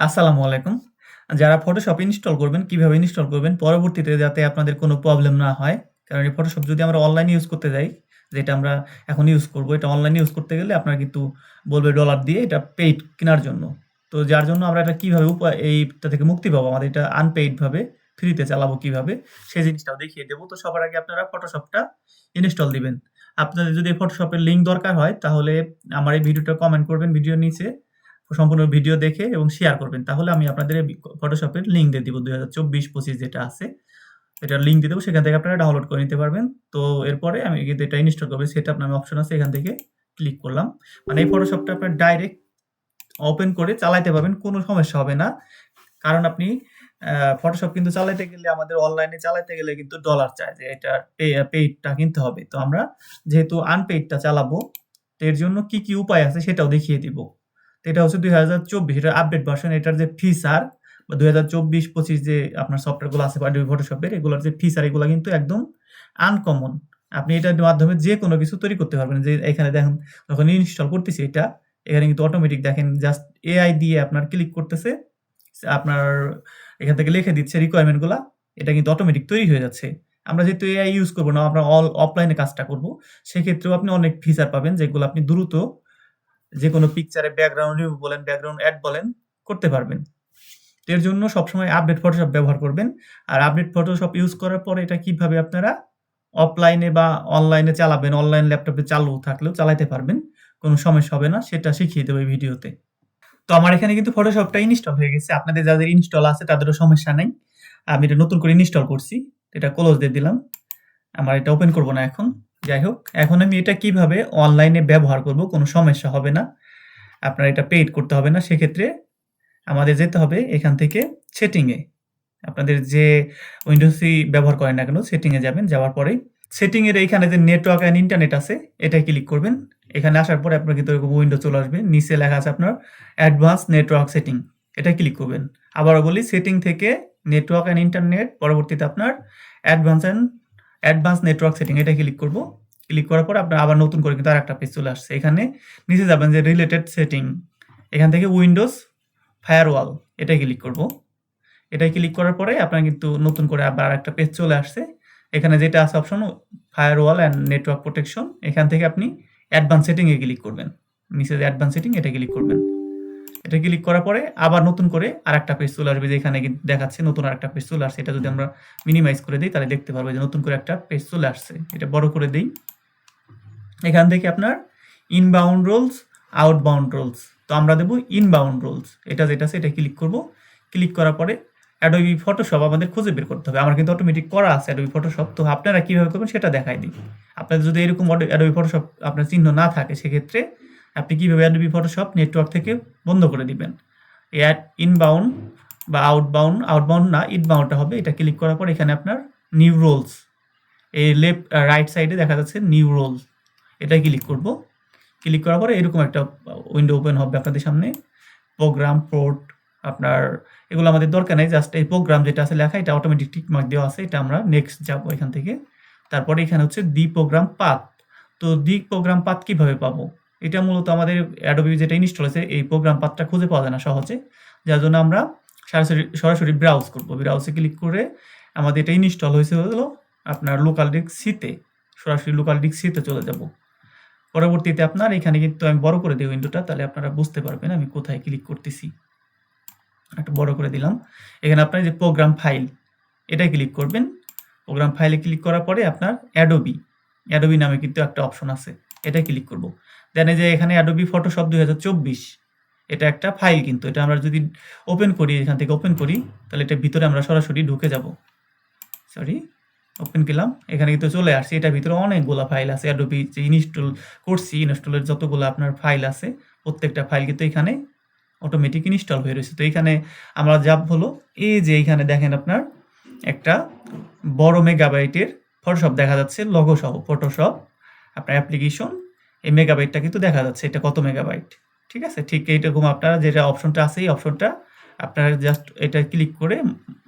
আসসালামু আলাইকুম। যারা ফটোশপ ইনস্টল করবেন, কীভাবে ইনস্টল করবেন পরবর্তীতে যাতে আপনাদের কোনো প্রবলেম না হয়। কারণ এই ফটোশপ যদি আমরা অনলাইনে ইউজ করতে যাই, যেটা আমরা এখন ইউজ করব, এটা অনলাইনে ইউজ করতে গেলে আপনারা কিন্তু বলবে ডলার দিয়ে এটা পেইড কেনার জন্য। তো যার জন্য আমরা এটা কীভাবে উপায় এইটা থেকে মুক্তি পাবো, আমাদের এটা আনপেইডভাবে ফ্রিতে চালাবো কীভাবে, সেই জিনিসটাও দেখিয়ে দেবো তো সবার আগে আপনারা ফটোশপটা ইনস্টল দিবেন। আপনাদের যদি ফটোশপের লিঙ্ক দরকার হয় তাহলে আমার এই ভিডিওটা কমেন্ট করবেন ভিডিওর নিচে। সম্পূর্ণ ভিডিও দেখে এবং শেয়ার করবেন। তাহলে আমি আপনাদের ফটোশপের লিঙ্ক দিয়ে দিব ২০২৪-২৫ যেটা আছে। এটার লিঙ্ক দিয়ে দেবো সেখান থেকে আপনারা ডাউনলোড করে নিতে পারবেন। তো এরপরে আমি কিন্তু এটা ইনস্টল করব। সেটআপ নামে অপশন আছে এখান থেকে ক্লিক করলাম। মানে এই ফটোশপটা আপনার ডাইরেক্ট ওপেন করে চালাইতে পারবেন। কোনো সমস্যা হবে না। কারণ আপনি ফটোশপ কিন্তু চালাইতে গেলে আমাদের অনলাইনে চালাইতে গেলে কিন্তু ডলার চায় যে এটা পেইডটা কিনতে হবে। তো আমরা যেহেতু আনপেইডটা চালাবো, এর জন্য কি, কি উপায় আছে সেটাও দেখিয়ে দিব। এটা হচ্ছে ২০২৪ এটা আপডেট ভার্সন এটার যে ফিচার বা ২০২৪-২৫ যে আপনার সফটওয়্যারগুলো আছে Photoshop এর এগুলোর যে ফিচার এগুলা কিন্তু একদম আনকমন। আপনি এটার মাধ্যমে যে কোনো কিছু তৈরি করতে পারবেন। যে এখানে দেখেন যখন ইনস্টল করতেছি এটা, এখানে কিন্তু অটোমেটিক দেখেন জাস্ট এআই দিয়ে আপনার ক্লিক করতেছে। আপনার এখান থেকে লিখে দিচ্ছে রিকোয়ারমেন্টগুলা। এটা কিন্তু অটোমেটিক তৈরি হয়ে যাচ্ছে। আমরা যেহেতু এআই ইউজ করব না, আমরা অল অফলাইনে কাজটা করব সেক্ষেত্রেও আপনি অনেক ফিচার পাবেন যেগুলো আপনি দ্রুত যেকোনো পিকচারে ব্যাকগ্রাউন্ড রিমুভ বলেন, ব্যাকগ্রাউন্ড এড বলেন করতে পারবেন। এর জন্য সবসময় আপডেট ফটোশপ ব্যবহার করবেন। আর আপডেট ফটোশপ ইউজ করার পরে এটা কীভাবে আপনারা অফলাইনে বা অনলাইনে চালাবেন, অনলাইন ল্যাপটপে চালু থাকলেও চালাইতে পারবেন। কোনো সমস্যা হবে না। সেটা শিখিয়ে দেব ভিডিওতে। তো আমার এখানে কিন্তু ফটোশপটা ইনস্টল হয়ে গেছে। আপনাদের যাদের ইনস্টল আছে তাদেরও সমস্যা নাই। আমি এটা নতুন করে ইনস্টল করছি। এটা ক্লোজ দিয়ে দিলাম। আমার এটা ওপেন করব না এখন। যাই হোক, এখন আমি এটা কীভাবে অনলাইনে ব্যবহার করব কোনো সমস্যা হবে না। আপনার এটা পেইড করতে হবে না। সেক্ষেত্রে আমাদের যেতে হবে এখান থেকে সেটিংয়ে আপনাদের যে উইন্ডোজই ব্যবহার করেন না কেন সেটিংয়ে যাবেন। যাওয়ার পরেই সেটিংয়ের এইখানে যে নেটওয়ার্ক অ্যান্ড ইন্টারনেট আছে এটায় ক্লিক করবেন। এখানে আসার পরে আপনার কিন্তু এরকম উইন্ডো চলে আসবে। নিচে লেখা আছে আপনার অ্যাডভান্স নেটওয়ার্ক সেটিং। এটায় ক্লিক করবেন। আবারও বলি সেটিং থেকে নেটওয়ার্ক অ্যান্ড ইন্টারনেট পরবর্তীতে আপনার advance and advance network setting এটায় ক্লিক করব। ক্লিক করার পরে আপনার আবার নতুন করে কিন্তু আরেকটা পেজ চলে আসছে। এখানে নিচে যাবেন যে রিলেটেড সেটিং। এখান থেকে উইন্ডোজ ফায়ারওয়াল এটায় ক্লিক করব। এটায় ক্লিক করার পরে আপনার কিন্তু নতুন করে আবার আরেকটা পেজ চলে আসছে। এখানে যেটা আছে option firewall and network protection এখান থেকে আপনি অ্যাডভান্স সেটিং এ ক্লিক করবেন। নিচে অ্যাডভান্স সেটিং এটা ক্লিক করবেন। এটা ক্লিক করার পরে আবার নতুন করে আরেকটা পেজ চলে আসবে যে এখানে দেখাচ্ছে নতুন আরেকটা পেজ চলে আসছে। এটা যদি আমরা মিনিমাইজ করে দিই তাহলে দেখতে পারব যে নতুন করে একটা পেজ চলে আসছে। এটা বড় করে দিই এখান থেকে আপনার ইনবাউন্ড রোলস, আউটবাউন্ড রোলস। তো আমরা দেব ইনবাউন্ড রোলস। এটা যেটা আছে এটা ক্লিক করব। ক্লিক করার পরে Adobe Photoshop আমাদের খুঁজে বের করতে হবে। আমার কিন্তু অটোমেটিক করা আছে Adobe Photoshop। তো আপনারা কীভাবে করবেন সেটা দেখাই দিই। আপনাদের যদি এরকম Adobe Photoshop আপনার চিহ্ন না থাকে সেক্ষেত্রে আপনি কীভাবে Adobe Photoshop নেটওয়ার্ক থেকে বন্ধ করে দিবেন। অ্যাড ইনবাউন্ড বা আউটবাউন্ড, আউটবাউন্ড না ইনবাউন্ডটা হবে। এটা ক্লিক করার পর এখানে আপনার নিউ রোলস এই লেফট রাইট সাইডে দেখা যাচ্ছে নিউ রোলস। এটায় ক্লিক করব। ক্লিক করার পরে এরকম একটা উইন্ডো ওপেন হবে আপনাদের সামনে। প্রোগ্রাম, পোর্ট আপনার এগুলো আমাদের দরকার নেই জাস্ট এই প্রোগ্রাম যেটা আছে লেখা এটা অটোমেটিক টিক মার্ক দেওয়া আছে। এটা আমরা নেক্সট যাব এখান থেকে। তারপরে এখানে হচ্ছে দি প্রোগ্রাম পাত তো দি প্রোগ্রাম পাত কীভাবে পাবো? এটা মূলত আমাদের Adobe যেটা ইনস্টল আছে এই প্রোগ্রাম পাথটা খুঁজে পাওয়া যায় না সহজে। যার জন্য আমরা সরাসরি সরাসরি ব্রাউজ করব। ব্রাউজে ক্লিক করে আমাদের এটা ইনস্টল হয়েছে হলো আপনার লোকাল ডিস্ক সি তে। সরাসরি লোকাল ডিস্ক সি তে চলে যাব। পরবর্তীতে আপনার এখানে কিন্তু আমি বড় করে দেই উইন্ডোটা তাহলে আপনারা বুঝতে পারবেন আমি কোথায় ক্লিক করতেছি। একটু বড় করে দিলাম। এখানে আপনার যে প্রোগ্রাম ফাইল এটায় ক্লিক করবেন। প্রোগ্রাম ফাইলে ক্লিক করার পরে আপনার অ্যাডোবি অ্যাডোবি নামে কিন্তু একটা অপশন আছে। এটায় ক্লিক করব। দেন এই যে এখানে Adobe Photoshop ২০২৪ এটা একটা ফাইল কিন্তু, এটা আমরা যদি ওপেন করি, এখান থেকে ওপেন করি, তাহলে এটা ভিতরে আমরা সরাসরি ঢুকে যাব। সরি ওপেন করলাম। এখানে কিন্তু চলে আসছে। এটার ভিতরে অনেকগুলা ফাইল আছে। অ্যাডোবি যে ইনস্টল করছি ইনস্টলের যতগুলো আপনার ফাইল আছে, প্রত্যেকটা ফাইল কিন্তু এখানে অটোমেটিক ইনস্টল হয়ে রয়েছে। তো এখানে আমরা যাব হলো, এই যে এখানে দেখেন আপনার একটা বড় মেগাবাইটের ফটোশপ দেখা যাচ্ছে লোগো সহ ফটোশপ আপনার অ্যাপ্লিকেশন এই মেগাবাইটটা কিন্তু দেখা যাচ্ছে এটা কত মেগাবাইট। ঠিক আছে? ঠিক এইরকম আপনারা যেটা অপশনটা আছে, এই অপশনটা আপনারা জাস্ট এটা ক্লিক করে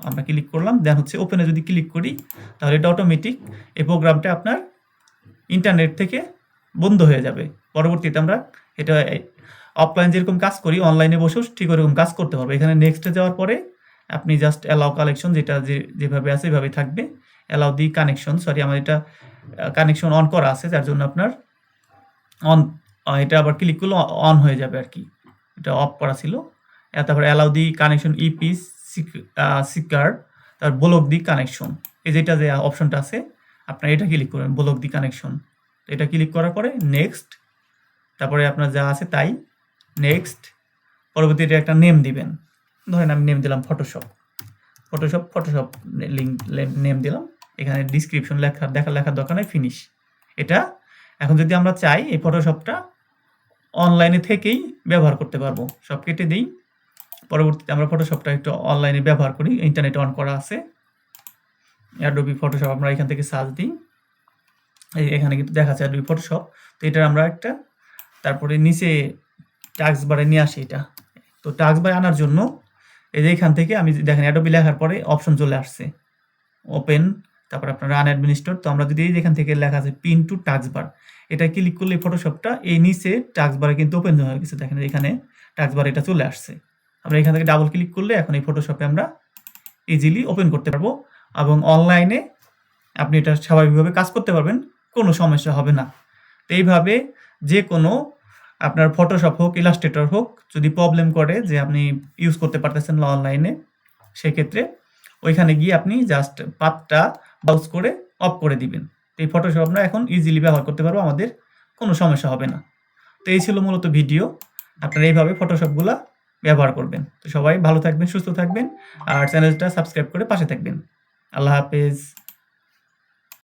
আমরা ক্লিক করলাম। দেন হচ্ছে ওপেনে যদি ক্লিক করি, তাহলে এটা অটোমেটিক এই প্রোগ্রামটা আপনার ইন্টারনেট থেকে বন্ধ হয়ে যাবে। পরবর্তীতে আমরা এটা অফলাইন যেরকম কাজ করি অনলাইনে বসেও ঠিক ওরকম কাজ করতে পারব এখানে নেক্সটে যাওয়ার পরে আপনি জাস্ট অ্যালাউ কালেকশন যেটা যে, যেভাবে আছে, এভাবে থাকবে অ্যালাউ দি কানেকশন সরি আমার এটা কানেকশন অন করা আছে, যার জন্য আপনার অন এটা আবার ক্লিক করলে অন হয়ে যাবে আর কি। এটা অফ করা ছিল। তারপরে অ্যালাউ দি কানেকশন ইপি সিকার তার ব্লক দি কানেকশন এই যেটা যে অপশনটা আছে, আপনার এটা ক্লিক করবেন ব্লক দি কানেকশন এটা ক্লিক করার পরে নেক্সট তারপরে আপনার যা আছে তাই নেক্সট পরবর্তীতে একটা নেম দিবেন। ধরেন আমি নেম দিলাম Photoshop Photoshop Photoshop link name দিলাম। এখানে ডিসক্রিপশন লেখা, দেখা লেখার দরকার নেই ফিনিশ এটা এখন যদি আমরা চাই এই ফটোশপটা অনলাইনে থেকেই ব্যবহার করতে পারব। সব কেটে দিই। পরবর্তীতে আমরা ফটোশপটা একটু অনলাইনে ব্যবহার করি। ইন্টারনেট অন করা আছে। অ্যাডোবি ফটোশপ আমরা এখান থেকে সার্চ দিই। এই এখানে কিন্তু দেখা যাচ্ছে অ্যাডোবি ফটোশপ তো এটার আমরা একটা তারপরে নিচে টাক্স বারে নিয়ে আসি এটা। তো টাক্স বারে আনার জন্য এই যে এখান থেকে আমি দেখেন অ্যাডোবি লেখার পরে অপশন চলে আসছে। ওপেন তারপর আপনার রান অ্যাডমিনিস্ট্রেটর তো আমরা যদি এই যেখান থেকে লেখা আছে পিন টু টাক্স বার এটা ক্লিক করলে ফটোশপটা এই নিচে টাক্স বারে কিন্তু ওপেন হয়ে গেছে। দেখেন এখানে টাক্স বার এটা চলে আসছে। আমরা এখান থেকে ডাবল ক্লিক করলে এখন এই ফটোশপে আমরা ইজিলি ওপেন করতে পারব এবং অনলাইনে আপনি এটা স্বাভাবিকভাবে কাজ করতে পারবেন, কোনো সমস্যা হবে না। তো এইভাবে যে কোনো আপনার ফটোশপ হোক ইলাস্ট্রেটর হোক, যদি প্রবলেম করে যে আপনি ইউজ করতে পারতেছেন না অনলাইনে সেক্ষেত্রে ওইখানে গিয়ে আপনি জাস্ট পাতটা বাউস করে অফ করে দিবেন। তো এই ফটোশপ আমরা এখন ইজিলি ব্যবহার করতে পারব, আমাদের কোনো সমস্যা হবে না। তো এই ছিল মূলত ভিডিও আপনারা এইভাবে ফটোশপগুলো ব্যবহার করবেন। তো সবাই ভালো থাকবেন, সুস্থ থাকবেন, আর চ্যানেলটা সাবস্ক্রাইব করে পাশে থাকবেন। আল্লাহ হাফেজ।